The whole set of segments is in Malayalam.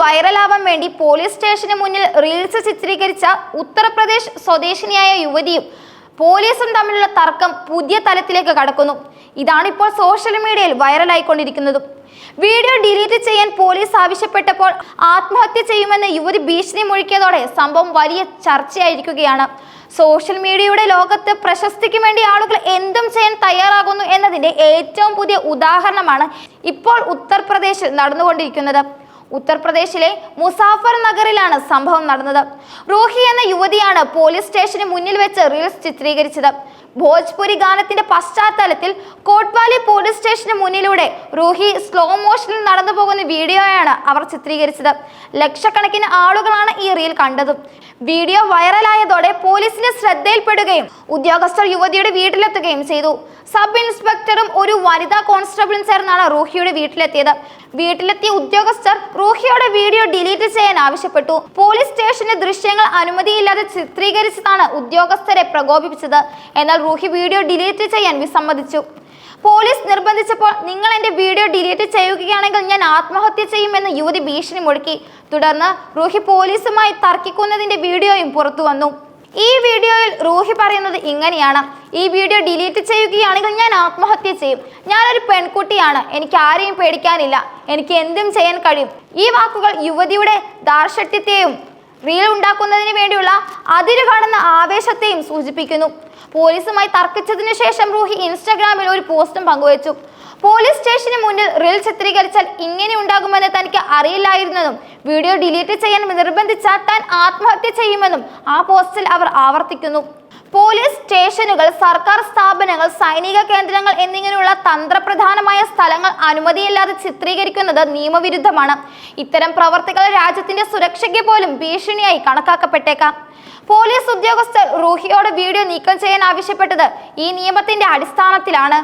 വൈറലാവാൻ വേണ്ടി പോലീസ് സ്റ്റേഷന് മുന്നിൽ റീൽസ് ചിത്രീകരിച്ച ഉത്തർപ്രദേശ് സ്വദേശിനിയായ യുവതിയും പോലീസും തമ്മിലുള്ള തർക്കം പുതിയ തലത്തിലേക്ക് കടക്കുന്നു. ഇതാണിപ്പോൾ സോഷ്യൽ മീഡിയയിൽ വൈറലായിക്കൊണ്ടിരിക്കുന്നതും. വീഡിയോ ഡിലീറ്റ് ചെയ്യാൻ പോലീസ് ആവശ്യപ്പെട്ടപ്പോൾ ആത്മഹത്യ ചെയ്യുമെന്ന് യുവതി ഭീഷണി മുഴക്കിയതോടെ സംഭവം വലിയ ചർച്ചയായിരിക്കുകയാണ്. സോഷ്യൽ മീഡിയയുടെ ലോകത്ത് പ്രശസ്തിക്ക് വേണ്ടി ആളുകൾ എന്തും ചെയ്യാൻ തയ്യാറാകുന്നു എന്നതിന്റെ ഏറ്റവും പുതിയ ഉദാഹരണമാണ് ഇപ്പോൾ ഉത്തർപ്രദേശിൽ നടന്നുകൊണ്ടിരിക്കുന്നത്. ഉത്തർപ്രദേശിലെ മുസാഫർ നഗറിലാണ് സംഭവം നടന്നത്. റൂഹി എന്ന യുവതിയാണ് പോലീസ് സ്റ്റേഷന് മുന്നിൽ വെച്ച് റീൽസ് ചിത്രീകരിച്ചത്. ഭോജ്പുരി ഗാനത്തിന്റെ പശ്ചാത്തലത്തിൽ കോട്ട്വാലി പോലീസ് സ്റ്റേഷന് മുന്നിലൂടെ റൂഹി സ്ലോ മോഷനിൽ നടന്നു പോകുന്ന വീഡിയോയാണ് അവർ ചിത്രീകരിച്ചത്. ലക്ഷക്കണക്കിന് ആളുകളാണ് ഈ റീൽ കണ്ടതും. വീഡിയോ വൈറലായതോടെ പോലീസിന്റെ ശ്രദ്ധയിൽപ്പെടുകയും ഉദ്യോഗസ്ഥർ യുവതിയുടെ വീട്ടിലെത്തുകയും ചെയ്തു. സബ് ഇൻസ്പെക്ടറും ഒരു വനിതാ കോൺസ്റ്റബിളും ചേർന്നാണ് റൂഹിയുടെ വീട്ടിലെത്തിയത്. വീട്ടിലെത്തിയ ഉദ്യോഗസ്ഥർ റൂഹിയുടെ വീഡിയോ ഡിലീറ്റ് ചെയ്യാൻ ആവശ്യപ്പെട്ടു. പോലീസ് സ്റ്റേഷന്റെ ദൃശ്യങ്ങൾ അനുമതിയില്ലാതെ ചിത്രീകരിച്ചതാണ് ഉദ്യോഗസ്ഥരെ പ്രകോപിപ്പിച്ചത്. എന്നാൽ റൂഹി വീഡിയോ ഡിലീറ്റ് ചെയ്യാൻ വിസമ്മതിച്ചു. പോലീസ് നിർബന്ധിച്ചപ്പോൾ നിങ്ങൾ എന്റെ വീഡിയോ ഡിലീറ്റ് ചെയ്യുകയാണെങ്കിൽ ഞാൻ ആത്മഹത്യ ചെയ്യുമെന്ന് യുവതി ഭീഷണി മുഴക്കി. തുടർന്ന് റൂഹി പോലീസുമായി തർക്കിക്കുന്നതിന്റെ വീഡിയോയും പുറത്തു വന്നു ഈ വീഡിയോയിൽ റൂഹി പറയുന്നത് ഇങ്ങനെയാണ്. ഈ വീഡിയോ ഡിലീറ്റ് ചെയ്യുകയാണെങ്കിൽ ഞാൻ ആത്മഹത്യ ചെയ്യും. ഞാനൊരു പെൺകുട്ടിയാണ്. എനിക്ക് ആരെയും പേടിക്കാനില്ല. എനിക്ക് എന്തും ചെയ്യാൻ കഴിയും. ഈ വാക്കുകൾ യുവതിയുടെ ദാർഷട്യത്തെയും റീൽ ഉണ്ടാക്കുന്നതിന് വേണ്ടിയുള്ള അതിര് കാണുന്ന ആവേശത്തെയും സൂചിപ്പിക്കുന്നു. പോലീസുമായി തർക്കിച്ചതിന് ശേഷം റൂഹി ഇൻസ്റ്റാഗ്രാമിൽ ഒരു പോസ്റ്റും പങ്കുവച്ചു. പോലീസ് സ്റ്റേഷന് മുന്നിൽ റീൽ ചിത്രീകരിച്ചാൽ ഇങ്ങനെ ഉണ്ടാകുമെന്ന് തനിക്ക് അറിയില്ലായിരുന്നെന്നും വീഡിയോ ഡിലീറ്റ് ചെയ്യാൻ നിർബന്ധിച്ചാൽ താൻ ആത്മഹത്യ ചെയ്യുമെന്നും ആ പോസ്റ്റിൽ അവർ ആവർത്തിക്കുന്നു. പോലീസ് സ്റ്റേഷനുകൾ സർക്കാർ സ്ഥാപനങ്ങൾ സൈനിക കേന്ദ്രങ്ങൾ എന്നിങ്ങനെയുള്ള തന്ത്രപ്രധാനമായ സ്ഥലങ്ങൾ അനുമതിയില്ലാതെ ചിത്രീകരിക്കുന്നത് നിയമവിരുദ്ധമാണ്. ഇത്തരം പ്രവർത്തികൾ രാജ്യത്തിന്റെ സുരക്ഷയ്ക്ക് പോലും ഭീഷണിയായി കണക്കാക്കപ്പെട്ടേക്കാം. പോലീസ് ഉദ്യോഗസ്ഥർ റൂഹിയോട് വീഡിയോ നീക്കം ചെയ്യാൻ ആവശ്യപ്പെട്ടത് ഈ നിയമത്തിന്റെ അടിസ്ഥാനത്തിലാണ്.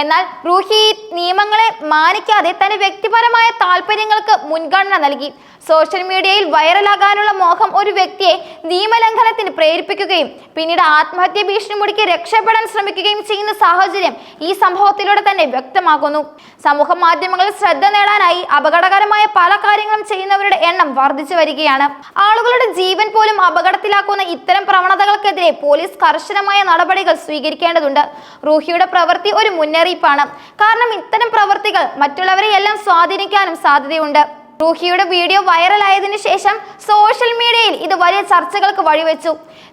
എന്നാൽ റൂഹി നിയമങ്ങളെ മാനിക്കാതെ തന്റെ വ്യക്തിപരമായ താല്പര്യങ്ങൾക്ക് മുൻഗണന നൽകി. സോഷ്യൽ മീഡിയയിൽ വൈറലാകാനുള്ള മോഹം ഒരു വ്യക്തിയെ നിയമലംഘനത്തിന് പ്രേരിപ്പിക്കുകയും പിന്നീട് ആത്മഹത്യ ഭീഷണി മുടിക്ക് രക്ഷപ്പെടാൻ ശ്രമിക്കുകയും ചെയ്യുന്ന സാഹചര്യം ഈ സംഭവത്തിലൂടെ തന്നെ വ്യക്തമാകുന്നു. സമൂഹ മാധ്യമങ്ങളിൽ ശ്രദ്ധ നേടാനായി അപകടകരമായ പല കാര്യങ്ങളും ചെയ്യുന്നവരുടെ എണ്ണം വർദ്ധിച്ചു വരികയാണ്. ആളുകളുടെ ജീവൻ പോലും അപകടത്തിലാക്കുന്ന ഇത്തരം പ്രവണതകൾക്കെതിരെ പോലീസ് കർശനമായ നടപടികൾ സ്വീകരിക്കേണ്ടതുണ്ട്. റൂഹിയുടെ പ്രവൃത്തി ഒരു മുന്നറിയിപ്പാണ് കാരണം ഇത്തരം പ്രവൃത്തികൾ മറ്റുള്ളവരെ എല്ലാം സ്വാധീനിക്കാനും സാധ്യതയുണ്ട്. റൂഹിയുടെ വീഡിയോ വൈറലായതിനു ശേഷം സോഷ്യൽ മീഡിയയിൽ ഇത് വലിയ ചർച്ചകൾക്ക് വഴിവെച്ചു.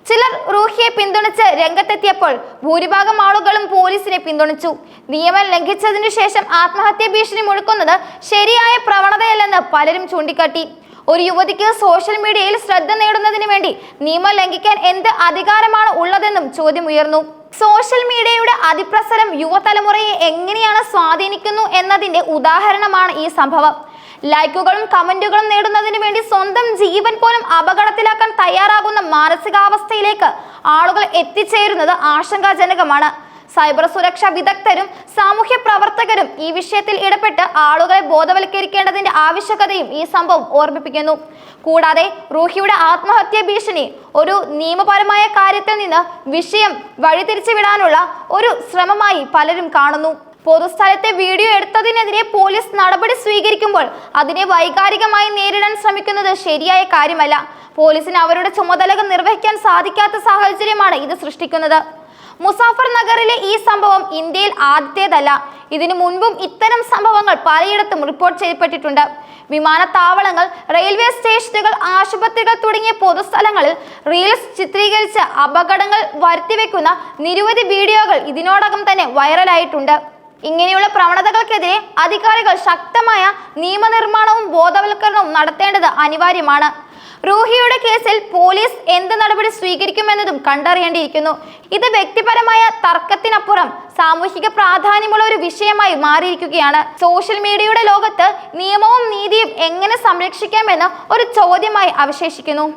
ചിലർ റൂഹിയെ പിന്തുണച്ച് രംഗത്തെത്തിയപ്പോൾ ഭൂരിഭാഗം ആളുകളും പോലീസിനെ പിന്തുണച്ചു. നിയമം ലംഘിച്ചതിനു ശേഷം ആത്മഹത്യ ഭീഷണി മുഴക്കുന്നത് ശരിയായ പ്രവണതയല്ലെന്ന് പലരും ചൂണ്ടിക്കാട്ടി. ഒരു യുവതിക്ക് സോഷ്യൽ മീഡിയയിൽ ശ്രദ്ധ നേടുന്നതിന് വേണ്ടി നിയമം ലംഘിക്കാൻ എന്ത് അധികാരമാണ് ഉള്ളതെന്നും ചോദ്യം ഉയർന്നു. സോഷ്യൽ മീഡിയയുടെ അതിപ്രസരം യുവതലമുറയെ എങ്ങനെയാണ് സ്വാധീനിക്കുന്നു എന്നതിന്റെ ഉദാഹരണമാണ് ഈ സംഭവം. ലൈക്കുകളും കമന്റുകളും നേടുന്നതിന് വേണ്ടി സ്വന്തം ജീവൻ പോലും അപകടത്തിലാക്കാൻ തയ്യാറാകുന്ന മാനസികാവസ്ഥയിലേക്ക് ആളുകൾ എത്തിച്ചേരുന്നത് ആശങ്കാജനകമാണ്. സൈബർ സുരക്ഷാ വിദഗ്ധരും സാമൂഹ്യ പ്രവർത്തകരും ഈ വിഷയത്തിൽ ഇടപെട്ട് ആളുകളെ ബോധവൽക്കരിക്കേണ്ടതിന്റെ ആവശ്യകതയും ഈ സംഭവം ഓർമ്മിപ്പിക്കുന്നു. കൂടാതെ റൂഹിയുടെ ആത്മഹത്യ ഭീഷണി ഒരു നിയമപരമായ കാര്യത്തിൽ നിന്ന് വിഷയം വഴിതിരിച്ചുവിടാനുള്ള ഒരു ശ്രമമായി പലരും കാണുന്നു. പൊതുസ്ഥലത്തെ വീഡിയോ എടുത്തതിനെതിരെ പോലീസ് നടപടി സ്വീകരിക്കുമ്പോൾ അതിനെ വൈകാരികമായി നേരിടാൻ ശ്രമിക്കുന്നത് ശരിയായ കാര്യമല്ല. പോലീസിന് അവരുടെ ചുമതലകൾ നിർവഹിക്കാൻ സാധിക്കാത്ത സാഹചര്യമാണ് ഇത് സൃഷ്ടിക്കുന്നത്. മുസാഫർ നഗറിലെ ഈ സംഭവം ഇന്ത്യയിൽ ആദ്യത്തേതല്ല. ഇതിനു മുൻപും ഇത്തരം സംഭവങ്ങൾ പലയിടത്തും റിപ്പോർട്ട് ചെയ്യപ്പെട്ടിട്ടുണ്ട്. വിമാനത്താവളങ്ങൾ റെയിൽവേ സ്റ്റേഷനുകൾ ആശുപത്രികൾ തുടങ്ങിയ പൊതുസ്ഥലങ്ങളിൽ റീൽസ് ചിത്രീകരിച്ച് അപകടങ്ങൾ വരുത്തിവെക്കുന്ന നിരവധി വീഡിയോകൾ ഇതിനോടകം തന്നെ വൈറലായിട്ടുണ്ട് ഇങ്ങനെയുള്ള പ്രവണതകൾക്കെതിരെ അധികാരികൾ ശക്തമായ നിയമനിർമ്മാണവും ബോധവൽക്കരണവും നടത്തേണ്ടത് അനിവാര്യമാണ്. റൂഹിയുടെ കേസിൽ പോലീസ് എന്ത് നടപടി സ്വീകരിക്കുമെന്നതും കണ്ടറിയേണ്ടിയിരിക്കുന്നു. ഇത് വ്യക്തിപരമായ തർക്കത്തിനപ്പുറം സാമൂഹിക പ്രാധാന്യമുള്ള ഒരു വിഷയമായി മാറിയിരിക്കുകയാണ്. സോഷ്യൽ മീഡിയയുടെ ലോകത്ത് നിയമവും നീതിയും എങ്ങനെ സംരക്ഷിക്കാമെന്ന് ഒരു ചോദ്യമായി അവശേഷിക്കുന്നു.